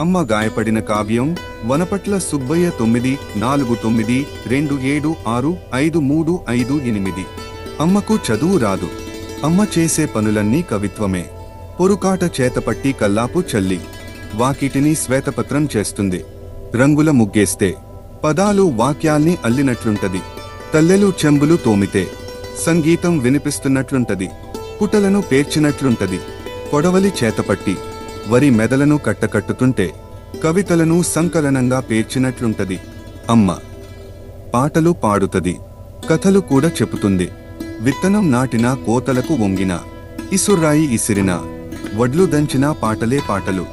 అమ్మ గాయపడిన కావ్యం వనపట్ల సుబ్బయ్య తొమ్మిది నాలుగు తొమ్మిది రెండు ఏడు ఆరు ఐదు మూడు ఐదు ఎనిమిది. అమ్మకు చదువు రాదు. అమ్మ చేసే పనులన్నీ కవిత్వమే. పొరుకాట చేతపట్టి కల్లాపు చల్లి. వాకిటిని శ్వేతపత్రం చేస్తుంది. రంగుల ముగ్గేస్తే. పదాలు వాక్యాల్ని అల్లినట్లుంటది. తల్లెలు చెంబులు తోమితే. సంగీతం వినిపిస్తున్నట్లుంటది. పుటలను పేర్చినట్లుంటది. కొడవలి చేతపట్టి. వరి మెదలను కట్టకట్టుతుంటే కవితలను సంకలనంగా పేర్చినట్లుంటది. అమ్మ. పాటలు పాడుతది. కథలు కూడా చెబుతుంది విత్తనం నాటిన కోతలకు వంగిన. ఇసుర్రాయి ఇసిరిన. వడ్లు దంచిన పాటలే పాటలు.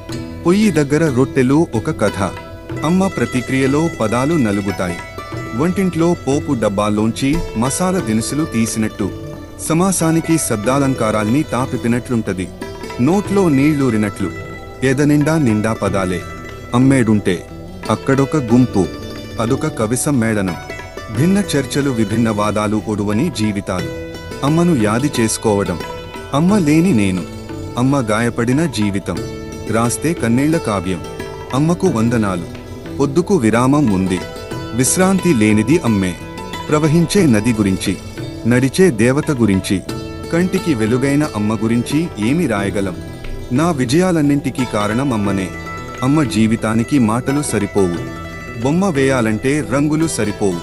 పొయ్యి దగ్గర రొట్టెలు ఒక కథ. అమ్మ ప్రతిక్రియలో పదాలు నలుగుతాయి. వంటింట్లో పోపు డబ్బాల్లోంచి మసాలా దినుసులు తీసినట్టు. సమాసానికి శబ్దాలంకారాల్ని తాపిపినట్లుంటది. నోట్లో నీళ్ళూరినట్లు. ఎదనిండా నిండా పదాలే. అమ్మేడుంటే అక్కడొక గుంపు అదొక కవిసమ్మేళనం భిన్న చర్చలు విభిన్న వాదాలు ఒడువని జీవితాలు. అమ్మను యాది చేసుకోవడం అమ్మ లేని నేను. అమ్మ గాయపడిన జీవితం రాస్తే కన్నీళ్ళ కావ్యం. అమ్మకు వందనాలు పొద్దుకు విరామం ఉంది. విశ్రాంతి లేనిది అమ్మే. ప్రవహించే నది గురించి నడిచే దేవత గురించి కంటికి వెలుగైన అమ్మ గురించి ఏమి రాయగలం? నా విజయాలన్నింటికీ కారణం అమ్మనే అమ్మ జీవితానికి మాటలు సరిపోవు. బొమ్మ వేయాలంటే రంగులు సరిపోవు.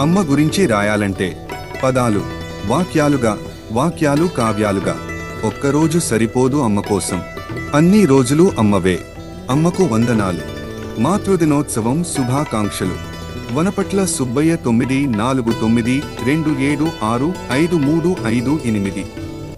అమ్మ గురించి రాయాలంటే పదాలు వాక్యాలుగా వాక్యాలు కావ్యాలుగా. ఒక్కరోజు సరిపోదు అమ్మ కోసం. అన్ని రోజులు అమ్మవే. అమ్మకు వందనాలు. మాతృదినోత్సవం శుభాకాంక్షలు. వనపట్ల సుబ్బయ్య తొమ్మిది నాలుగు తొమ్మిది రెండు ఏడు ఆరు ఐదు మూడు ఐదు ఎనిమిది.